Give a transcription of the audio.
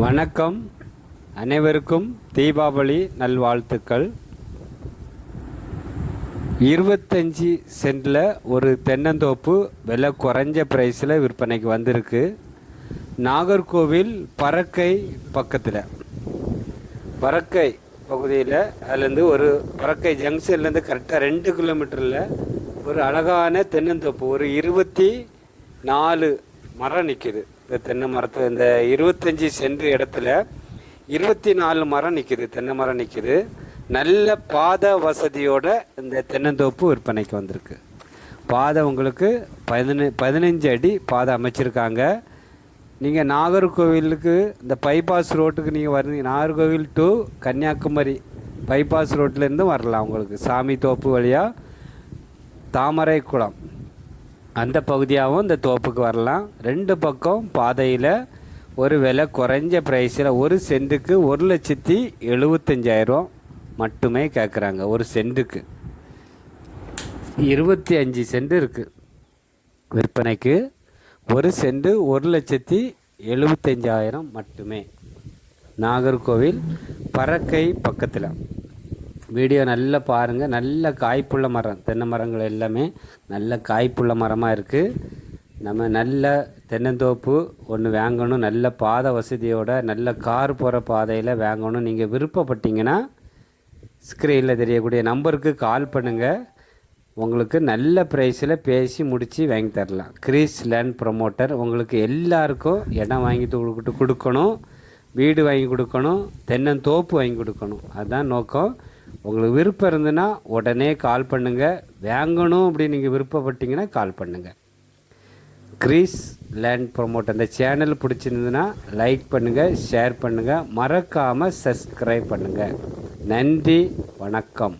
வணக்கம். அனைவருக்கும் தீபாவளி நல்வாழ்த்துக்கள். இருபத்தஞ்சி சென்டில் ஒரு தென்னந்தோப்பு விலை குறைஞ்ச ப்ரைஸில் விற்பனைக்கு வந்திருக்கு. நாகர்கோவில் பறக்கை பக்கத்தில். பறக்கை பகுதியில் அதுலேருந்து ஒரு பறக்கை ஜங்ஷன்லேருந்து கரெக்டாக ரெண்டு கிலோமீட்டரில் ஒரு அழகான தென்னந்தோப்பு. ஒரு இருபத்தி நாலு மரம் நிற்கிது இந்த தென்னை மரத்தை இந்த இருபத்தஞ்சி சென்ட் இடத்துல இருபத்தி நாலு மரம் நிற்கிது தென்னை மரம் நிற்கிது நல்ல பாத வசதியோட இந்த தென்னந்தோப்பு விற்பனைக்கு வந்திருக்கு. பாதை உங்களுக்கு பதின பதினஞ்சு அடி பாதை அமைச்சிருக்காங்க. நீங்கள் நாகர்கோவிலுக்கு இந்த பைபாஸ் ரோட்டுக்கு நீங்கள் வரீங்க நாகர்கோவில் டு கன்னியாகுமரி பைபாஸ் ரோட்லேருந்து வரலாம் உங்களுக்கு. சாமி தோப்பு வழியாக தாமரை குளம் அந்த பகுதியாகவும் இந்த தோப்புக்கு வரலாம். ரெண்டு பக்கம் பாதையில் ஒரு விலை குறைஞ்ச ப்ரைஸில் ஒரு சென்ட்டுக்கு ஒரு லட்சத்தி எழுபத்தஞ்சாயிரம் மட்டுமே கேட்குறாங்க ஒரு சென்ட்டுக்கு. இருபத்தி அஞ்சு சென்ட் இருக்குது விற்பனைக்கு ஒரு சென்ட் ஒரு லட்சத்தி எழுபத்தஞ்சாயிரம் மட்டுமே. நாகர்கோவில் பறக்கை பக்கத்தில். வீடியோ நல்லா பாருங்கள் நல்ல காய்ப்புள்ள மரம் தென்னை மரங்கள் எல்லாமே நல்ல காய்ப்புள்ள மரமாக இருக்குது நம்ம நல்ல தென்னந்தோப்பு ஒன்று வாங்கணும். நல்ல பாதை வசதியோட நல்ல கார் போகிற பாதையில் வாங்கணும். நீங்கள் விருப்பப்பட்டீங்கன்னா ஸ்க்ரீனில் தெரியக்கூடிய நம்பருக்கு கால் பண்ணுங்கள் உங்களுக்கு நல்ல ப்ரைஸில் பேசி முடித்து வாங்கி தரலாம். கிரீஸ் லேண்ட் ப்ரொமோட்டர் உங்களுக்கு எல்லாருக்கும் இடம் வாங்கி கொடுக்கணும். வீடு வாங்கி கொடுக்கணும். தென்னந்தோப்பு வாங்கி கொடுக்கணும். அதுதான் நோக்கம். உங்களுக்கு விருப்பம் இருந்ததுன்னா உடனே கால் பண்ணுங்கள் வாங்கணும் அப்படின்னு நீங்கள் விருப்பப்பட்டீங்கன்னா கால் பண்ணுங்கள் கிரீஸ் லேண்ட் ப்ரொமோட் இந்த சேனல் பிடிச்சிருந்ததுன்னா லைக் பண்ணுங்கள் ஷேர் பண்ணுங்கள் மறக்காமல் சப்ஸ்கிரைப் பண்ணுங்கள் நன்றி வணக்கம்.